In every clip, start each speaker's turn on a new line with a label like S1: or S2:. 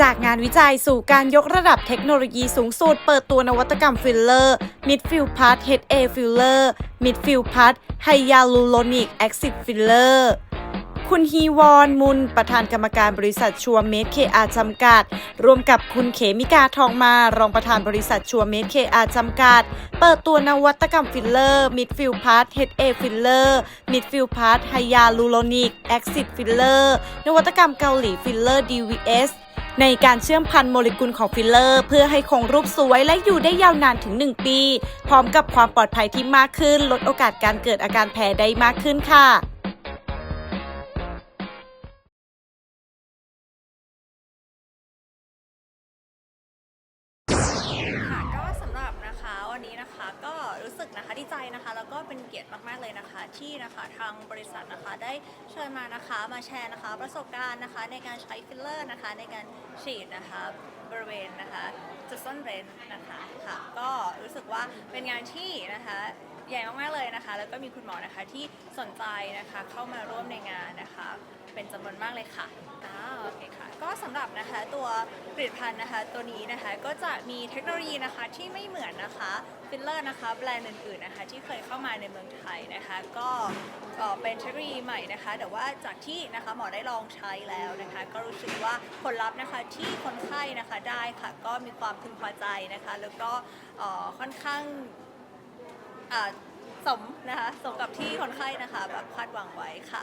S1: จากงานวิจัยสู่การยกระดับเทคโนโลยีสูงสุด เปิดตัวนวัตกรรมฟิลเลอร์ Midfield Pad Head A Filler Midfield Pad Hyaluronic Acid Filler คุณฮีวอนมุน ประธานกรรมการบริษัทชัวเมดเคอาจำกัด ร่วมกับคุณเขมิกาทองมารองประธานบริษัทชัวเมดเคอาจำกัด เปิดตัวนวัตกรรมฟิลเลอร์ Midfield Pad Head A Filler Midfield Pad Hyaluronic Acid Filler นวัตกรรมเกาหลีฟิลเลอร์ DVS ในการเชื่อมพันโมเลกุลของฟิลเลอร์ เพื่อให้คงรูปสวยและอยู่ได้ยาวนานถึง 1 ปี พร้อมกับความปลอดภัยที่มากขึ้น ลดโอกาสการเกิดอาการแพ้ได้มากขึ้นค่ะ
S2: นะคะดีใจนะคะ แล้วก็เป็นเกียรติมากๆเลยนะคะ ที่นะคะทางบริษัทนะคะได้เชิญมานะคะมาแชร์นะคะ ประสบการณ์นะคะ ในการใช้ฟิลเลอร์นะคะ ในการฉีดนะคะบริเวณนะคะจุดซ่อนเร้นนะคะค่ะก็รู้สึกว่าเป็นงานที่นะคะ ใหญ่มากๆเลยนะคะ แล้วก็มีคุณหมอนะคะที่สนใจนะคะเข้ามาร่วมในงานนะคะ เป็นจำนวนมากเลยค่ะอ่าโอเคค่ะ ก็สำหรับนะคะตัวผลิตภัณฑ์นะคะตัวนี้นะคะก็จะมีเทคโนโลยีนะคะที่ไม่เหมือนนะคะฟิลเลอร์นะคะแบรนด์อื่นๆนะคะที่เคยเข้ามาในเมืองไทยนะคะ ก็เอ่อเป็นเทคโนโลยีใหม่นะคะแต่ว่าจากที่นะคะหมอได้ลองใช้แล้วนะคะ ก็รู้สึกว่าผลลัพธ์นะคะที่คนไข้นะคะได้ค่ะก็มีความพึงพอใจนะคะ แล้วก็เอ่อค่อนข้าง อ่าสมนะคะสมกับที่คนไข้นะคะแบบคาดหวังไว้ค่ะ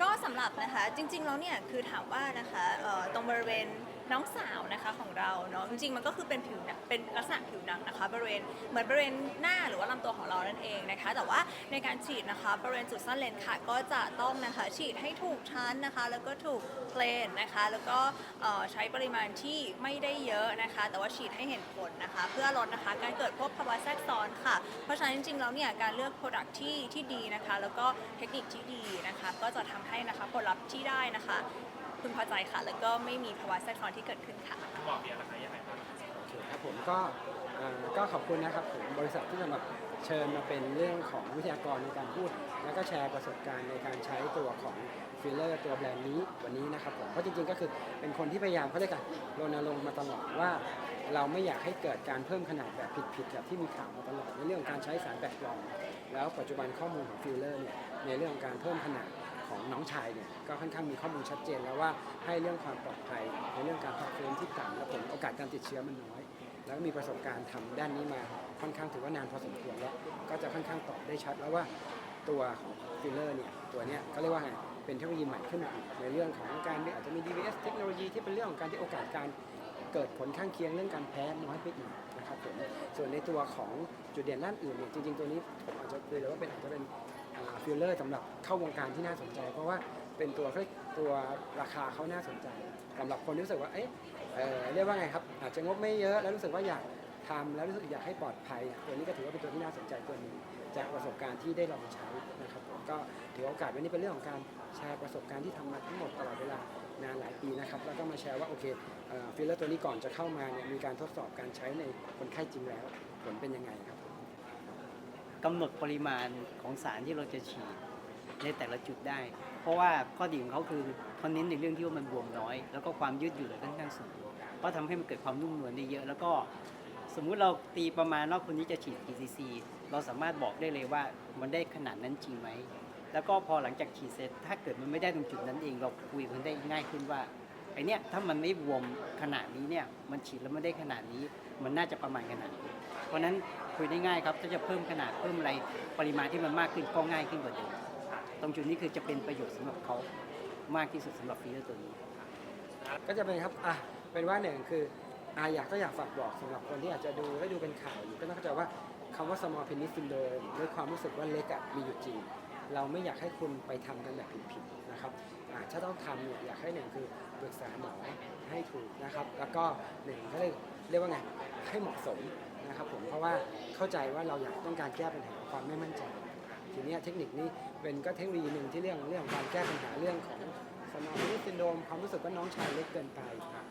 S2: ก็สำหรับนะคะจริงๆแล้วเนี่ยคือถามว่านะคะเอ่อตรงบริเวณ น้องสาวนะคะของเราเนาะจริงๆมันก็คือเป็นผิวหนังเป็นลักษณะผิวหนังนะคะบริเวณเหมือนบริเวณหน้าหรือว่าลำตัวของเรานั่นเองนะคะ แต่ว่าในการฉีดนะคะบริเวณจุดซ่อนเลนค่ะ ก็จะต้องนะคะฉีดให้ถูกชั้นนะคะ แล้วก็ถูกเพลนนะคะ แล้วก็ใช้ปริมาณที่ไม่ได้เยอะนะคะ แต่ว่าฉีดให้เห็นผลนะคะ เพื่อลดนะคะการเกิดพวกภาวะแทรกซ้อนค่ะ เพราะฉะนั้นจริงๆแล้วเนี่ยการเลือก Product ที่ที่ดีนะคะ แล้วก็เทคนิคที่ดีนะคะ ก็จะทำให้นะคะผลลัพธ์ที่ได้นะคะ พึงพอใจค่ะ แล้วก็ไม่มีภาวะแทรกซ้อนที่เกิดขึ้นค่ะ
S3: บอกเบียร์นะคะยังไงบ้าง
S4: โอเคครับผมก็เอ่อก็ขอบคุณนะครับผมบริษัทที่สำหรับเชิญมาเป็นเรื่องของวิทยากรในการพูด แล้วก็แชร์ประสบการณ์ในการใช้ตัวของฟิลเลอร์ตัวแบรนด์นี้วันนี้นะครับผมเพราะจริงๆก็คือเป็นคนที่พยายามเขาเรียกกันรณรงค์มาตลอดว่า เราไม่อยากให้เกิดการเพิ่มขนาดแบบผิดๆแบบที่มีข่าวมาตลอดในเรื่องของการใช้สารแบบปลอมแล้วปัจจุบันข้อมูลของฟิลเลอร์เนี่ยในเรื่องของการเพิ่มขนาด ของน้องชายเนี่ยก็ค่อนข้างมีข้อมูลชัดเจนแล้วว่าให้เรื่องความปลอดภัยในเรื่องการพักฟื้นที่ต่ำและผลโอกาสการติดเชื้อมันน้อย แล้วก็มีประสบการณ์ทำด้านนี้มาค่อนข้างถือว่านานพอสมควรแล้วก็จะค่อนข้างตอบได้ชัดแล้วว่าตัวของฟิลเลอร์เนี่ยตัวเนี้ยเขาเรียกว่าไงเป็นเทคโนโลยีใหม่ขึ้นมาในเรื่องของการอาจจะมี DVS เทคโนโลยีที่เป็นเรื่องของการที่โอกาสการ เกิดผลข้างเคียงเรื่องการแพ้น้อยไปอีกนะครับผมส่วนในตัวของจุดเด่นด้านอื่นเนี่ยจริงๆตัวนี้ผมอาจจะคุยเลยว่าเป็นอาจจะเป็นฟิลเลอร์สำหรับเข้าวงการที่น่าสนใจ เพราะว่าเป็นตัวเขาเรียกตัวราคาเขาน่าสนใจสำหรับคนที่รู้สึกว่าเอ๊ะเรียกว่าไงครับอาจจะงบไม่เยอะแล้วรู้สึกว่าอยาก ทำแล้วรู้สึกอยากให้ปลอดภัยตัวนี้ก็ถือว่าเป็นตัวที่น่าสนใจตัวหนึงจากประสบการณ์ที่ได้ลองใช้นะครับผมก็ถือโอกาสวันนี้เป็นเรื่องของการแชร์ประสบการณ์ที่ทำมาทั้งหมดตลอดเวลานานหลายปีนะครับแล้วก็มาแชร์ว่าโอเคฟิลเลอร์ตัวนี้ก่อนจะเข้ามาเนี่ยมีการทดสอบการใช้ในคนไข้จริงแล้ว ผลเป็นยังไงครับ
S5: กำหนดปริมาณของสารที่เราจะฉีดในแต่ละจุดได้ เพราะว่าข้อดีของเขาคือเขาเน้นในเรื่องที่ว่ามันบวมน้อย แล้วก็ความยืดหยุ่นค่อนข้างสูงก็ทำให้มันเกิดความนุ่มนวลได้เยอะ แล้วก็ สมมุติเราตีประมาณว่าคนนี้จะฉีดกี่ซีซีเราสามารถบอกได้เลยว่ามันได้ขนาดนั้นจริงไหม แล้วก็พอหลังจากฉีดเสร็จ ถ้าเกิดมันไม่ได้ตรงจุดนั้นเองเราคุยกันได้ง่ายขึ้นว่าไอเนี้ยถ้ามันไม่บวมขนาดนี้เนี่ยมันฉีดแล้วไม่ได้ขนาดนี้ มันน่าจะประมาณขนาดนี้เพราะนั้นคุยได้ง่ายครับถ้าจะเพิ่มขนาดเพิ่มอะไรปริมาณที่มันมากขึ้นก็ง่ายขึ้นกว่าเดิมตรงจุดนี้คือจะเป็นประโยชน์สำหรับเขามากที่สุดสำหรับฟีเจอร์ตัวนี้
S4: ก็จะเป็นครับอะเป็นว่าหนึ่งคือ อาอยากก็อยากฝากบอกสำหรับคนที่อาจจะดูและดูเป็นข่าวอยู่ก็ต้องเข้าใจว่าคำว่า small penis syndrome ด้วยความรู้สึกว่าเล็กอะมีอยู่จริง เราไม่อยากให้คุณไปทำกันแบบผิดๆนะครับอ่าถ้าต้องทำเนี่ยอยากให้หนึ่งคือปรึกษาหมอให้ถูกนะครับ แล้วก็หนึ่งก็เลยเรียกว่าไงให้เหมาะสมนะครับผมเพราะว่าเข้าใจว่าเราอยากต้องการแก้ปัญหาความไม่มั่นใจ ทีเนี้ยเทคนิคนี้เป็นก็เทคโนโลยีหนึ่งที่เรื่องเรื่องของการแก้ปัญหาเรื่องของ สมองนิซินโดรมความรู้สึกว่าน้องชายเล็กเกินไป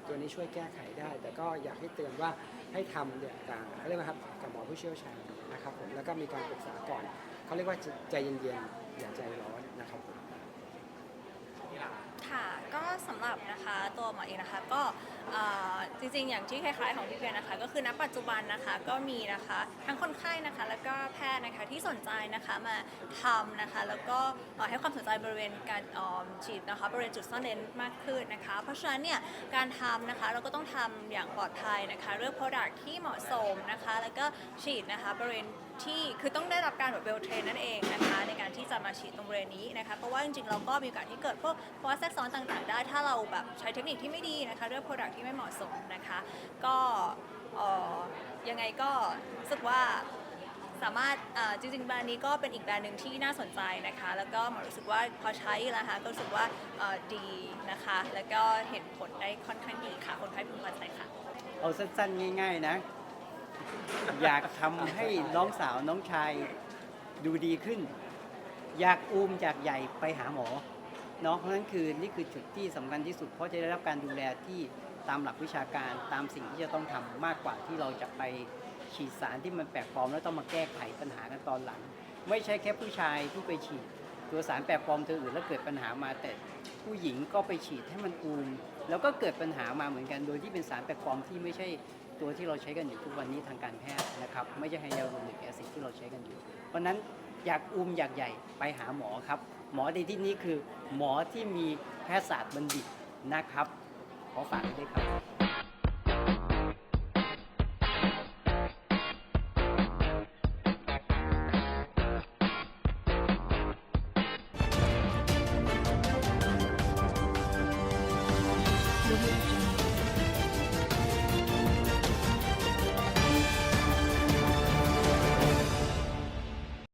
S4: ตัวนี้ช่วยแก้ไขได้ แต่ก็อยากให้เตือนว่าให้ทำเนี่ยต่างเขาเรียกว่าครับกับหมอผู้เชี่ยวชาญนะครับผมแล้วก็มีการปรึกษาก่อนเขาเรียกว่าใจเย็นๆอย่าใจร้อนนะครับผม
S2: ค่ะก็สำหรับนะคะตัวหมอเองนะคะก็เอ่อจริงๆ อย่างที่คล้ายๆของพี่เพียนะคะ ก็คือณปัจจุบันนะคะก็มีนะคะทั้งคนไข้นะคะ แล้วก็แพทย์นะคะที่สนใจนะคะมาทำนะคะ แล้วก็เอ่อให้ความสนใจบริเวณการเอ่อฉีดนะคะบริเวณจุดซ่อนเร้นมากขึ้นนะคะ เพราะฉะนั้นเนี่ยการทำนะคะเราก็ต้องทำอย่างปลอดภัยนะคะเลือก Product ที่เหมาะสมนะคะ แล้วก็ฉีดนะคะบริเวณที่คือต้องได้รับการแบบเวลเทรนนั่นเองนะคะ ในการที่จะมาฉีดตรงบริเวณนี้นะคะเพราะว่าจริงๆเราก็มีโอกาสที่เกิดพวกภาวะแทรกซ้อนต่างๆ ได้ถ้าเราแบบใช้เทคนิคที่ไม่ดีนะคะเลือก Product ที่ไม่เหมาะสมนะคะ ก็เอ่อยังไงก็รู้สึกว่าสามารถอ่าจริงๆแบรนด์นี้ก็เป็นอีกแบรนด์หนึ่งที่น่าสนใจนะคะ แล้วก็หมอรู้สึกว่าพอใช้แล้วนะคะก็รู้สึกว่าเอ่อดีนะคะ แล้วก็เห็นผลได้ค่อนข้างดีค่ะ คนไข้พึงพอใจค่ะ
S5: เอาสั้นๆ ง่ายๆนะ อยากทำให้น้องสาวน้องชายดูดีขึ้น อยากอูมจากใหญ่ไปหาหมอ เนาะเพราะฉะนั้นคือนี่คือจุดที่สำคัญที่สุดเพราะจะได้รับการดูแลที่ตามหลักวิชาการตามสิ่งที่จะต้องทำมากกว่าที่เราจะไปฉีดสารที่มันแปลกปลอมแล้วต้องมาแก้ไขปัญหากันตอนหลัง ไม่ใช่แค่ผู้ชายที่ไปฉีด ตัวสารแปลกปลอมตัวอื่นแล้วเกิดปัญหามาแต่ผู้หญิงก็ไปฉีดให้มันอูมแล้วก็เกิดปัญหามาเหมือนกัน โดยที่เป็นสารแปลกปลอมที่ไม่ใช่ตัวที่เราใช้กันอยู่ทุกวันนี้ทางการแพทย์นะครับไม่ใช่ไฮยาลูรอนิกแอซิดที่เราใช้กันอยู่ เพราะฉะนั้นอยากอูมอยากใหญ่ไปหาหมอครับ หมอในที่นี้คือ หมอที่มีแพทยศาสตร์บัณฑิตนะครับ ขอฝากไว้ด้วยครับ